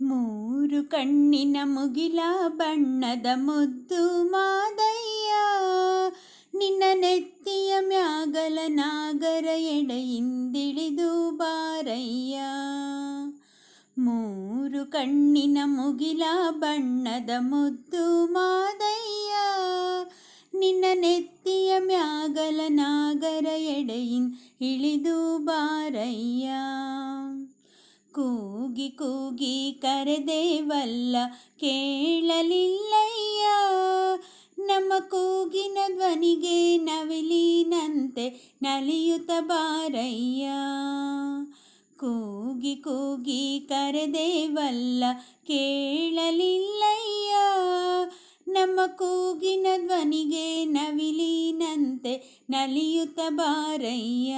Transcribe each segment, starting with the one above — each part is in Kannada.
ಮೂರು ಕಣ್ಣಿನ ಮುಗಿಲ ಬಣ್ಣದ ಮುದ್ದು ಮಾದಯ್ಯ. ನಿನ್ನ ನೆತ್ತಿಯ ಮ್ಯಾಗಲ ನಾಗರ ಎಡೆಯಿಂದಿಳಿದು ಬಾರಯ್ಯ. ಮೂರು ಕಣ್ಣಿನ ಮುಗಿಲ ಬಣ್ಣದ ಮುದ್ದು ಮಾದಯ್ಯ. ನಿನ್ನ ನೆತ್ತಿಯ ಮ್ಯಾಗಲ ನಾಗರ ಎಡೆಯಿನ್ ಇಳಿದು ಬಾರಯ್ಯ ಕೂಗಿ ಕೂಗಿ ಕರೆದೇವಲ್ಲ, ಕೇಳಲಿಲ್ಲಯ್ಯ. ನಮ್ಮ ಕೂಗಿನ ಧ್ವನಿಗೆ ನವಿಲಿನಂತೆ ನಲಿಯುತ್ತ ಬಾರಯ್ಯ. ಕೂಗಿ ಕೂಗಿ ಕರೆದೇವಲ್ಲ, ಕೇಳಲಿಲ್ಲಯ್ಯ. ನಮ್ಮ ಕೂಗಿನ ಧ್ವನಿಗೆ ನವಿಲಿನಂತೆ ನಲಿಯುತ್ತ ಬಾರಯ್ಯ.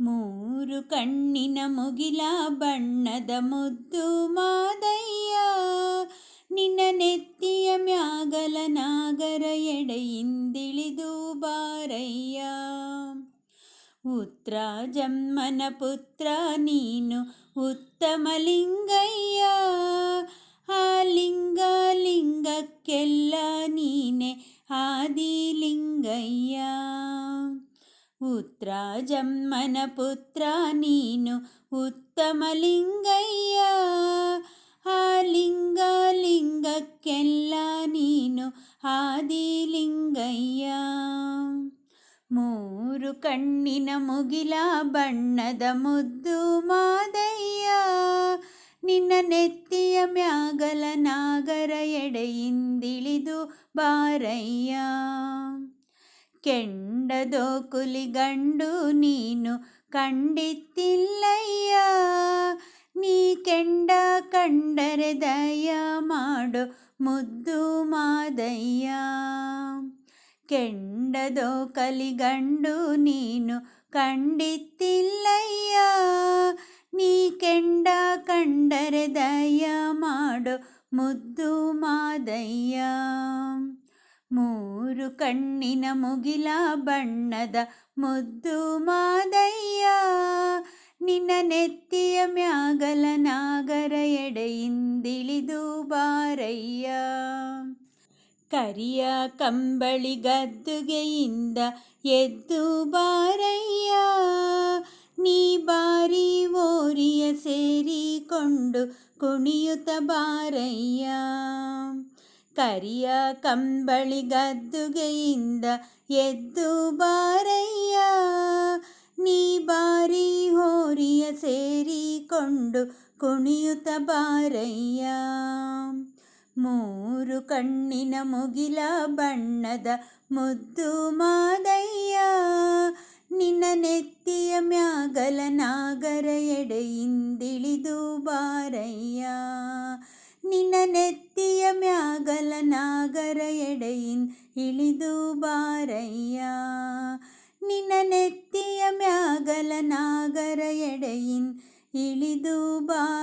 ಮೂರು ಕಣ್ಣಿನ ಮುಗಿಲ ಬಣ್ಣದ ಮುದ್ದು ಮಾದಯ್ಯ. ನಿನ್ನ ನೆತ್ತಿಯ ಮ್ಯಾಗಲ ನಾಗರ ಎಡೆಯಿಂದಿಳಿದು ಬಾರಯ್ಯ. ಉತ್ರ ಜಮ್ಮನ ಪುತ್ರ, ನೀನು ಉತ್ತಮ ಲಿಂಗಯ್ಯ. ಆ ಲಿಂಗ ಲಿಂಗಕ್ಕೆಲ್ಲ ನೀನೆ ಆದಿಲಿಂಗಯ್ಯ. ಉತ್ರ ಜಮ್ಮನ ಪುತ್ರ ನೀನು ಉತ್ತಮ ಲಿಂಗಯ್ಯ. ಆ ಲಿಂಗ ಲಿಂಗಕ್ಕೆಲ್ಲ ನೀನು ಆದಿಲಿಂಗಯ್ಯ ಮೂರು ಕಣ್ಣಿನ ಮುಗಿಲ ಬಣ್ಣದ ಮುದ್ದು ಮಾದಯ್ಯ. ನಿನ್ನ ನೆತ್ತಿಯ ಮ್ಯಾಗಲ ನಾಗರ ಎಡೆಯಿಂದಿಳಿದು ಬಾರಯ್ಯ. ಕೆಂಡದೋ ಕುಲಿಗಂಡು ನೀನು ಕಂಡಿತ್ತಿಲ್ಲಯ್ಯ. ನೀ ಕೆಂಡ ಕಂಡರೆ ದಯ ಮಾಡು ಮುದ್ದು ಮಾದಯ್ಯ. ಕೆಂಡದೋ ಕಲಿಗಂಡು ನೀನು ಕಂಡಿತ್ತಿಲ್ಲಯ್ಯ. ನೀ ಕೆಂಡ ಕಂಡರೆ ದಯ ಮಾಡು ಮುದ್ದು ಮಾದಯ್ಯ. ಮೂರು ಕಣ್ಣಿನ ಮುಗಿಲ ಬಣ್ಣದ ಮುದ್ದು ಮಾದಯ್ಯ. ನಿನ್ನ ನೆತ್ತಿಯ ಮ್ಯಾಗಲ ನಾಗರ ಎಡೆಯಿಂದಿಳಿದು ಬಾರಯ್ಯ. ಕರಿಯ ಕಂಬಳಿ ಗದ್ದುಗೆಯಿಂದ ಎದ್ದು ಬಾರಯ್ಯ. ನೀ ಬಾರಿ ಓರಿಯ ಸೇರಿಕೊಂಡು ಕುಣಿಯುತ್ತ ಬಾರಯ್ಯ. ಕರಿಯ ಕಂಬಳಿ ಗದ್ದುಗೆಯಿಂದ ಎದ್ದು ಬಾರಯ್ಯ. ನೀ ಬಾರಿ ಹೋರಿಯ ಸೇರಿಕೊಂಡು ಕುಣಿಯುತ ಬಾರಯ್ಯ. ಮೂರು ಕಣ್ಣಿನ ಮುಗಿಲ ಬಣ್ಣದ ಮುದ್ದು ಮಾದಯ್ಯ. ನಿನ್ನ ನೆತ್ತಿಯ ಮ್ಯಾಗಲ ನಾಗರ ಎಡೆಯಿಂದಿಳಿದು ಬಾರಯ್ಯ. ನಿನ್ನ ನೆತ್ತಿಯ ನಾಗರ ಎಡೆಯಿನ್ ಇಳಿದು ಬಾರಯ್ಯ ನಿನ್ನ ನೆತ್ತಿಯ ಮ್ಯಾಗಲ ನಾಗರ ಎಡೆಯಿನ್ ಇಳಿದು ಬಾರಯ್ಯ